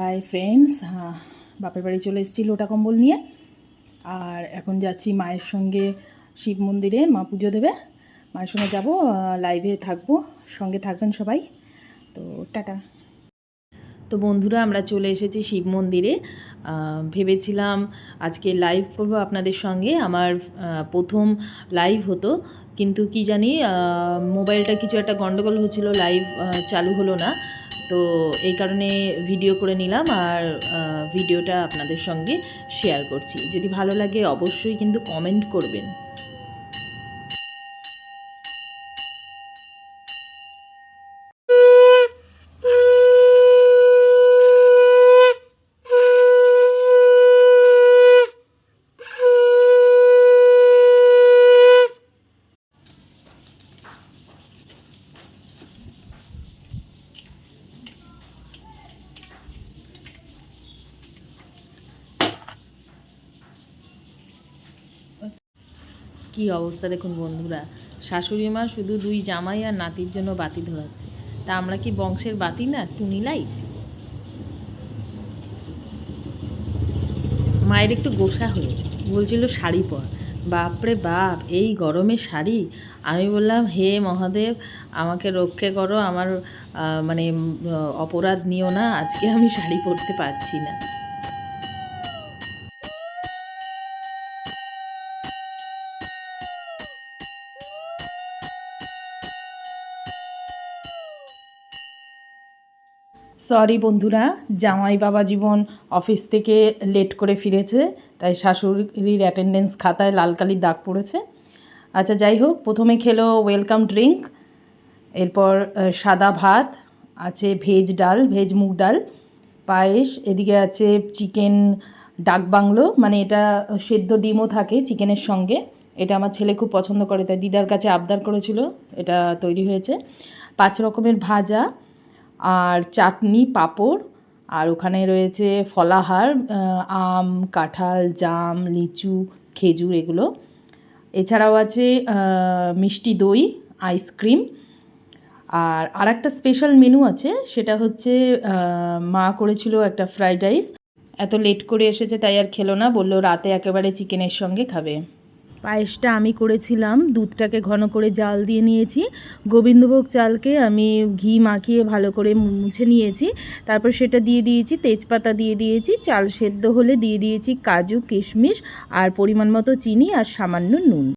Hi friends বাপের বাড়ি চলে এসেছি লোটা কম্বল নিয়ে। আর এখন যাচ্ছি মায়ের সঙ্গে শিব মন্দিরে, মা পুজো দেবে। মায়ের সঙ্গে যাব লাইভে থাকব, সঙ্গে থাকবেন সবাই। তো টাটা। তো বন্ধুরা, আমরা চলে এসেছি শিব মন্দিরে। ভেবেছিলাম আজকে লাইভ করব আপনাদের সঙ্গে। আমার প্রথম লাইভ হতো। কিন্তু কি জানি মোবাইলটা কিছু একটা গন্ডগোল হচ্ছিল লাইভ চালু হলো না। তো এই কারণে ভিডিও করে নিলাম আর ভিডিওটা আপনাদের সঙ্গে শেয়ার করছি। যদি ভালো লাগে অবশ্যই কিন্তু কমেন্ট করবেন। কি অবস্থা দেখুন বন্ধুরা? শাশুড়ি মা শুধু দুই জামাই আর নাতির জন্য বাতি ধরাচ্ছে। তা আমরা কি বংশের বাতি না টুনি লাইট মায়ের একটু গোসা হয়েছে। বলছিল, শাড়ি পর। বাপরে বাপ, এই গরমে শাড়ি? আমি বললাম, হে মহাদেব, আমাকে রক্ষে করো। আমার মানে অপরাধ নিও না। আজকে আমি শাড়ি পরতে পারছি না। সরি বন্ধুরা, জামাই বাবা জীবন অফিস থেকে লেট করে ফিরেছে, তাই শাশুড়ির অ্যাটেন্ডেন্স খাতায় লাল কালির দাগ পড়েছে। আচ্ছা যাই হোক, প্রথমে খেলো ওয়েলকাম ড্রিঙ্ক এরপর সাদা ভাত, আছে ভেজ ডাল ভেজ মুগ ডাল, পায়েস, এদিকে আছে চিকেন ডাক বাংলো মানে এটা সেদ্ধ ডিমও থাকে চিকেনের সঙ্গে, এটা আমার ছেলে খুব পছন্দ করে, তাই দিদার কাছে আবদার করেছিল, এটা তৈরি হয়েছে। পাঁচ রকমের ভাজা আর চাটনি, পাঁপড়, আর ওখানে রয়েছে ফলাহার আম, কাঁঠাল, জাম, লিচু, খেজুর এগুলো। এছাড়াও আছে মিষ্টি দই আইসক্রিম আর আর একটা স্পেশাল মেনু আছে, সেটা হচ্ছে মা করেছিল একটা ফ্রাইড রাইস এত লেট করে এসেছে, তাই আর খেলো না, বলল রাতে একেবারে চিকেনের সঙ্গে খাবে। পায়েসটা আমি করেছিলাম, দুধটাকে ঘন করে জাল দিয়ে নিয়েছি, গোবিন্দভোগ চালকে আমি ঘি মাখিয়ে ভালো করে মুছে নিয়েছি, তারপর সেটা দিয়ে দিয়েছি, তেজপাতা দিয়ে দিয়েছি, চাল সেদ্ধ হলে দিয়ে দিয়েছি কাজু, কিশমিশ আর পরিমাণ মতো চিনি আর সামান্য নুন।